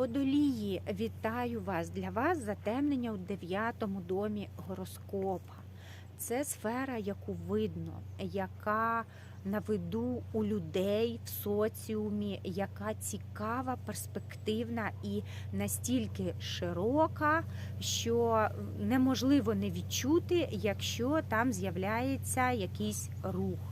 Водолії, вітаю вас! Для вас затемнення у дев'ятому домі гороскопа. Це сфера, яку видно, яка на виду у людей в соціумі, яка цікава, перспективна і настільки широка, що неможливо не відчути, якщо там з'являється якийсь рух.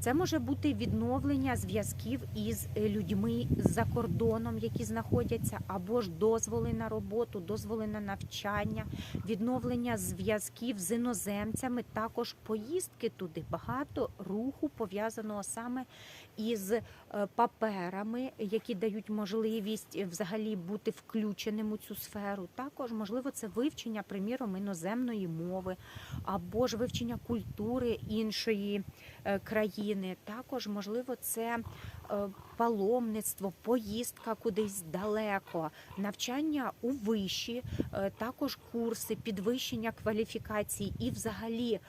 Це може бути відновлення зв'язків із людьми за кордоном, які знаходяться, або ж дозволи на роботу, дозволи на навчання, відновлення зв'язків з іноземцями, також поїздки туди. Багато руху пов'язаного саме із е, паперами, які дають можливість взагалі бути включеним у цю сферу. Також можливо це вивчення, приміром, іноземної мови, або ж вивчення культури іншої е, країни. Також можливо це е, паломництво, поїздка кудись далеко, навчання у виші, е, також курси, підвищення кваліфікації і, взагалі,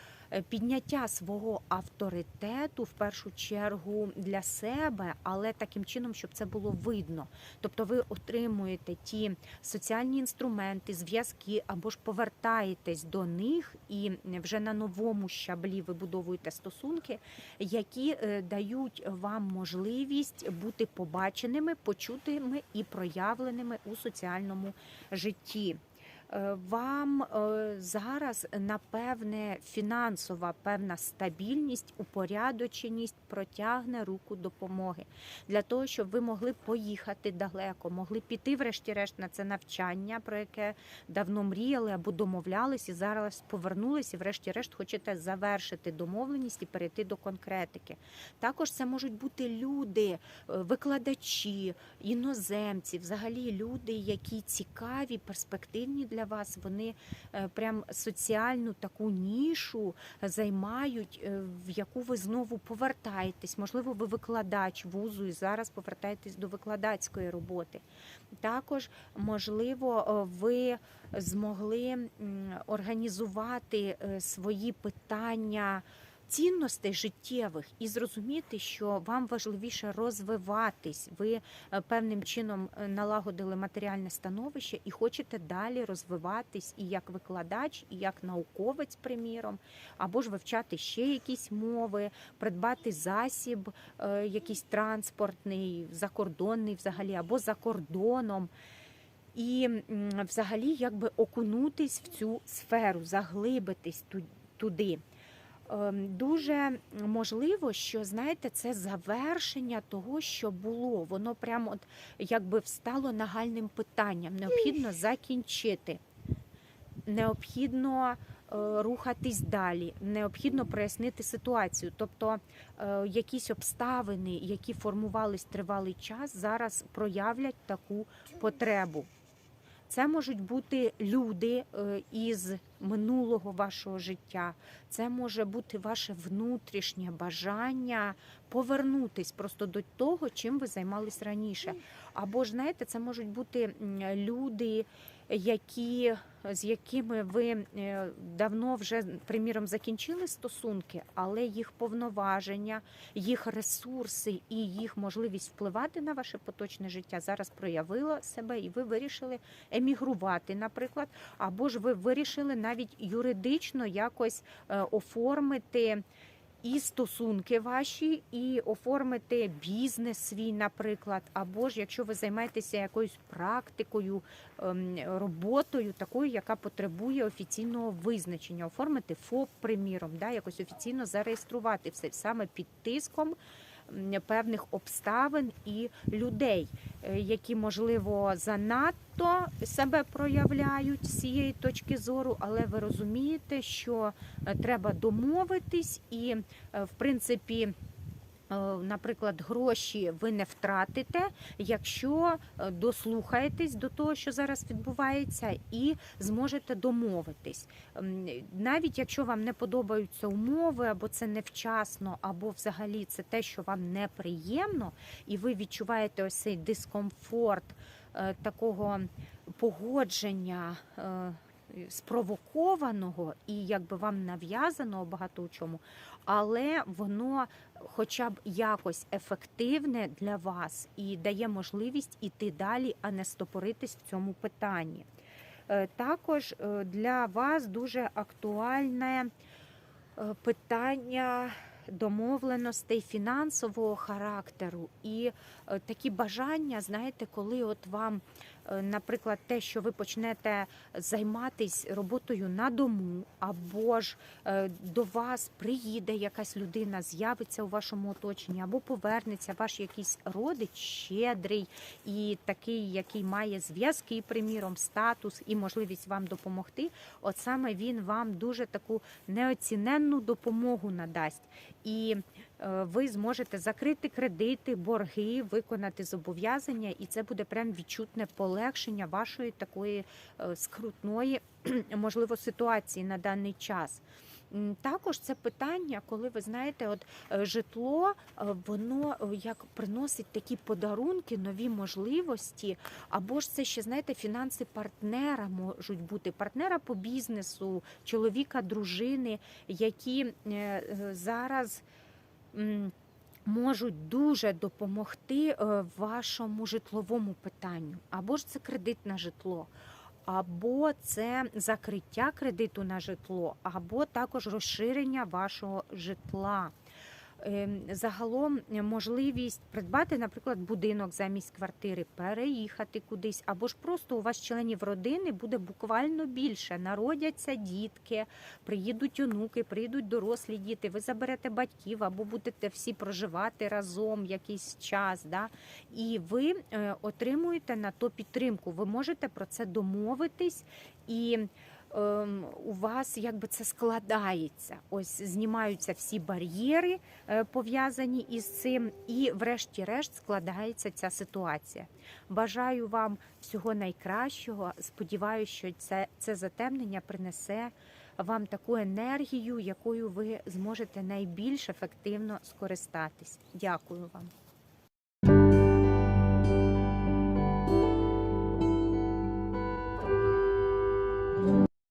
підняття свого авторитету в першу чергу для себе, але таким чином, щоб це було видно. Тобто, ви отримуєте ті соціальні інструменти, зв'язки або ж повертаєтесь до них і вже на новому щаблі вибудовуєте стосунки, які е, дають вам можливість бути побаченими, почутими і проявленими у соціальному житті. Е, Вам е, зараз напевне фінансова певна стабільність, упорядоченість протягне руку допомоги для того, щоб ви могли поїхати далеко, могли піти, врешті-решт, на це навчання, про яке давно мріяли або домовлялись, і зараз повернулись, і врешті-решт хочете завершити домовленість і перейти до конкретики. Також це можуть бути люди, е, викладачі, іноземці, взагалі люди, які цікаві, перспективні для вас. Вони е, прям соціальну таку нішу займають, е, в яку ви знову повертаєтесь. Можливо, ви викладач вузу і зараз повертаєтесь до викладацької роботи. Також, можливо, е, ви змогли організувати е, свої питання. Цінностей життєвих і зрозуміти, що вам важливіше розвиватись. Ви е, певним чином е, налагодили матеріальне становище і хочете далі розвиватись і як викладач, і як науковець, приміром, або ж вивчати ще якісь мови, придбати засіб, е, якийсь транспортний, закордонний взагалі, або за кордоном. І взагалі якби окунутись в цю сферу, заглибитись туди. Ем, Дуже можливо, що знаєте, це завершення того, що було. Воно прямо от якби встало нагальним питанням. Необхідно закінчити, необхідно е, рухатись далі, необхідно прояснити ситуацію. Тобто е, якісь обставини, які формувались тривалий час, зараз проявлять таку потребу. Це можуть бути люди е, із минулого вашого життя. Це може бути ваше внутрішнє бажання повернутись просто до того, чим ви займались раніше. Або ж знаєте, це можуть бути люди, які з якими ви е, давно вже приміром закінчили стосунки, але їх повноваження, їх ресурси і їх можливість впливати на ваше поточне життя зараз проявила себе, і ви вирішили емігрувати, наприклад, або ж ви вирішили навіть юридично якось е, оформити. І стосунки ваші, і оформити бізнес свій, наприклад, або ж якщо ви займаєтеся якоюсь практикою, ем, роботою, такою, яка потребує офіційного визначення, оформити ФОП, приміром, да, якось офіційно зареєструвати все саме під тиском певних обставин і людей, які можливо занадто себе проявляють з цієї точки зору, але ви розумієте, що е, треба домовитись, і е, в принципі. Е, Наприклад, гроші ви не втратите, якщо е, дослухаєтесь до того, що зараз відбувається, і зможете домовитись. Навіть якщо вам не подобаються умови, або це невчасно, або взагалі це те, що вам неприємно, і ви відчуваєте ось цей дискомфорт е, такого погодження. Е, спровокованого і якби вам нав'язаного багато у чому, але воно хоча б якось ефективне для вас і дає можливість іти далі, а не стопоритись в цьому питанні. Е, Також е, для вас дуже актуальне питання домовленостей фінансового характеру і такі бажання, знаєте, коли от вам, наприклад, те, що ви почнете займатися роботою на дому, або ж е, до вас приїде якась людина, з'явиться у вашому оточенні, або повернеться ваш якийсь родич щедрий і такий, який має зв'язки, приміром, статус і можливість вам допомогти. От саме він вам дуже таку неоціненну допомогу надасть. І е, ви зможете закрити кредити, борги, виконати зобов'язання, і це буде прям відчутне полегшення вашої такої е, скрутної, можливо, ситуації на даний час. Також це питання, коли ви знаєте, от е, житло е, воно е, як приносить такі подарунки, нові можливості, або ж це ще знаєте, фінанси партнера можуть бути партнера по бізнесу, чоловіка, дружини, які е, е, зараз. Можуть дуже допомогти е, вашому житловому питанню, або ж це кредит на житло, або це закриття кредиту на житло, або також розширення вашого житла. Ем, Загалом можливість придбати, наприклад, будинок замість квартири, переїхати кудись, або ж просто у вас членів родини буде буквально більше. Народяться дітки, приїдуть онуки, приїдуть дорослі діти. Ви заберете батьків або будете всі проживати разом якийсь час. Да? І ви е, отримуєте на то підтримку. Ви можете про це домовитись і. Ем, У вас якби це складається. Ось знімаються всі бар'єри, е, пов'язані із цим, і, врешті-решт, складається ця ситуація. Бажаю вам всього найкращого. Сподіваюся, що це, це затемнення принесе вам таку енергію, якою ви зможете найбільш ефективно скористатись. Дякую вам.